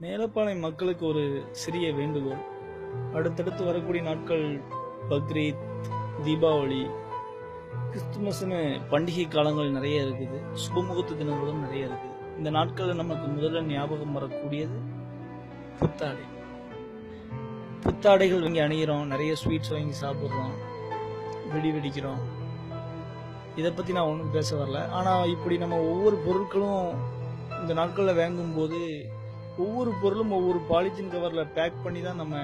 மேலப்பாளையம் மக்களுக்கு ஒரு சிறிய வேண்டுகோள். அடுத்தடுத்து வரக்கூடிய நாட்கள் பக்ரீத் தீபாவளி கிறிஸ்துமஸ்னு பண்டிகை காலங்கள் நிறைய இருக்குது. சுபமுகூர்த்த தினங்களும் நிறைய இருக்குது. இந்த நாட்களில் நமக்கு முதல்ல ஞாபகம் வரக்கூடியது புத்தாடை. புத்தாடைகள் வாங்கி அணிகிறோம் நிறைய ஸ்வீட்ஸ் வாங்கி சாப்பிட்றோம். வெடி வெடிக்கிறோம். இதை பற்றி நான் ஒன்றும் பேச வரல. ஆனால் இப்படி நம்ம ஒவ்வொரு பொருட்களும் இந்த நாட்களில் வாங்கும்போது ஒவ்வொரு பொருளும் ஒவ்வொரு பாலித்தீன் கவரில் பேக் பண்ணி தான் நம்ம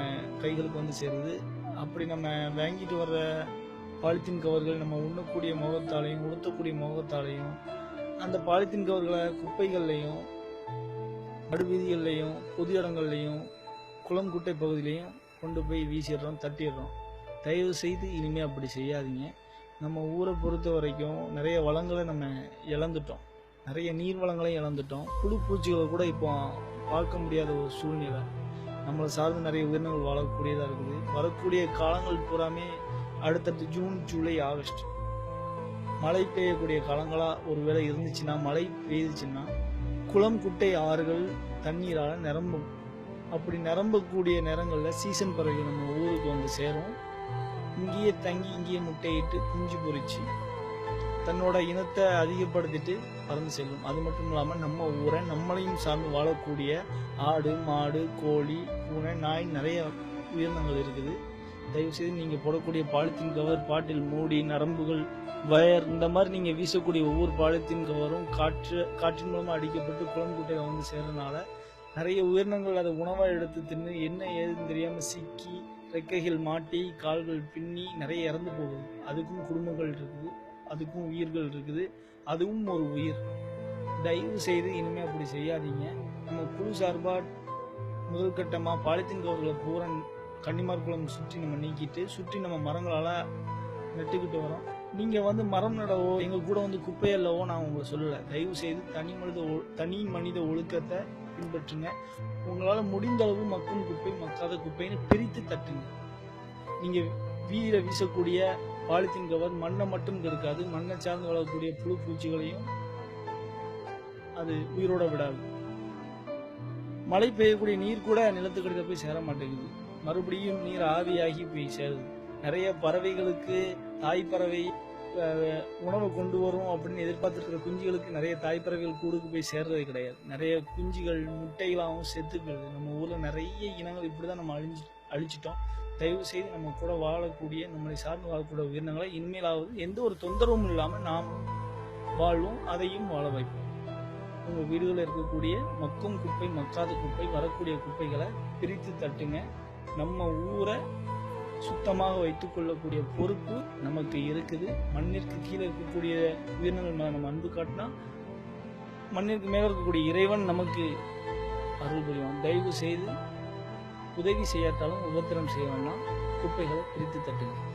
கைகளுக்கு வந்து சேருது. அப்படி நம்ம வாங்கிட்டு வர்ற பாலித்தீன் கவர்கள் நம்ம உண்ணக்கூடிய முகத்தாலையும் உடுத்தக்கூடிய முகத்தாலையும் அந்த பாலித்தீன் கவர்களை குப்பைகள்லையும் நடுவீதிகள்லையும் பொது இடங்கள்லையும் குளம் குட்டை பகுதியிலையும் கொண்டு போய் வீசிடுறோம் தட்டிடுறோம். தயவு செய்து இனிமேல் அப்படி செய்யாதீங்க. நம்ம ஊரை பொறுத்த வரைக்கும் நிறைய வளங்களை நம்ம இழந்துட்டோம். நிறைய நீர் வளங்களையும் இழந்துட்டோம். புழு பூச்சிகளை கூட இப்போ பார்க்க முடியாத ஒரு சூழ்நிலை. நம்மளை சார்ந்து நிறைய உயிரினங்கள் வாழக்கூடியதாக இருக்குது. வரக்கூடிய காலங்கள் பூராமே அடுத்தடுத்து ஜூன் ஜூலை ஆகஸ்ட். மழை பெய்யக்கூடிய காலங்களாக ஒருவேளை இருந்துச்சுன்னா மழை பெய்துச்சுன்னா குளம் குட்டை ஆறுகள் தண்ணீரால் நிரம்பும் அப்படி நிரம்பக்கூடிய நேரங்களில் சீசன் பறவைகள் நம்ம ஊருக்கு வந்து சேரும். இங்கேயே தங்கி இங்கேயே முட்டையிட்டு குஞ்சு பொறிச்சு தன்னோட இனத்தை அதிகப்படுத்திட்டு பறந்து செல்லும். அது மட்டும் இல்லாமல் நம்ம ஊரை நம்மளையும் சார்ந்து வாழக்கூடிய ஆடு மாடு கோழி பூனை நாய் நிறைய உயிரினங்கள் இருக்குது. தயவுசெய்து நீங்கள் போடக்கூடிய பாலித்தீன் கவர் பாட்டில் மூடி நரம்புகள் வயர் இந்த மாதிரி நீங்கள் வீசக்கூடிய ஒவ்வொரு பாலித்தீன் கவரும் காற்று காற்றின் மூலமாக அடிக்கப்பட்டு குளம் வந்து சேர்றதுனால நிறைய உயிரினங்கள் அதை உணவாக எடுத்து தின்னு என்ன ஏதுன்னு தெரியாமல் சிக்கி ரெக்கைகள் மாட்டி கால்கள் பின்னி நிறைய இறந்து போகுது. அதுக்கும் குடும்பங்கள் இருக்குது. அதுக்கும் உயிர்கள் இருக்குது. அதுவும் ஒரு உயிர். தயவு செய்து இனிமேல் அப்படி செய்யாதீங்க. நம்ம குழு சார்பாக முதற்கட்டமாக பாலித்தீன் கவர்களை பூரா கன்னிமார் குளம் சுற்றி நம்ம நீக்கிட்டு சுற்றி நம்ம மரங்களால் நட்டுக்கிட்டு வரோம். நீங்கள் வந்து மரம் நடவோ எங்கள் கூட வந்து குப்பையல்லவோ நான் உங்களை சொல்லலை. தயவு செய்து தனி மனித ஒ- தனி மனித ஒழுக்கத்தை பின்பற்றுங்க. உங்களால் முடிந்த அளவு மக்கும் குப்பை மக்காத குப்பைன்னு பிரித்து தட்டுங்க. நீங்கள் வீர வீசக்கூடிய பாலித்தீன் கவர் மண்ணை மட்டும் இருக்காது மண்ணை சார்ந்து வளரக்கூடிய புழு பூச்சிகளையும் அது உயிரோட விடாது. மழை பெய்யக்கூடிய நீர் கூட நிலத்துக்கடியில் போய் சேர மாட்டேங்குது. மறுபடியும் நீர் ஆவியாகி போய் சேருது. நிறைய பறவைகளுக்கு தாய் பறவை அஹ், உணவை கொண்டு வரும் அப்படின்னு எதிர்பார்த்துருக்கிற குஞ்சுகளுக்கு நிறைய தாய் பறவைகள் கூடுக்கு போய் சேர்றது கிடையாது. நிறைய குஞ்சுகள் முட்டைகளாகவும் செத்து போயிடுது. நம்ம ஊரில் நிறைய இனங்கள் இப்படி தான் நம்ம அழிஞ்சு அழிச்சிட்டோம். தயவு செய்து நம்ம கூட வாழக்கூடிய நம்மளை சார்ந்து வாழக்கூடிய உயிரினங்களை இனிமேலாவது எந்த ஒரு தொந்தரவும் இல்லாமல் நாம் வாழ்வோம் அதையும் வாழ வைப்போம். உங்கள் வீடுகளில் இருக்கக்கூடிய மக்கும் குப்பை மக்காத குப்பை வரக்கூடிய குப்பைகளை பிரித்து தட்டுங்க. நம்ம ஊரை சுத்தமாக வைத்துக்கொள்ளக்கூடிய பொறுப்பு நமக்கு இருக்குது. மண்ணிற்கு கீழே இருக்கக்கூடிய உயிரினங்கள் மேலே நம்ம அன்பு காட்டினா மண்ணிற்கு மேலே இருக்கக்கூடிய இறைவன் நமக்கு அருள் புரியும் தயவு செய்து உதவி செய்யாட்டாலும் உபத்திரம் செய்ய வேண்டாம். குப்பைகளை பிரித்து தட்டுங்க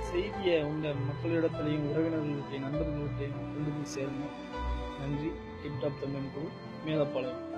செய்தியை உங்கள் மக்களிடத்திலையும் உறவினர்களுடைய நண்பர்களுடைய கொண்டு போய் சேரணும். நன்றி. டிப்டாப் தமிழ் குழு மேலப்பாளையம்.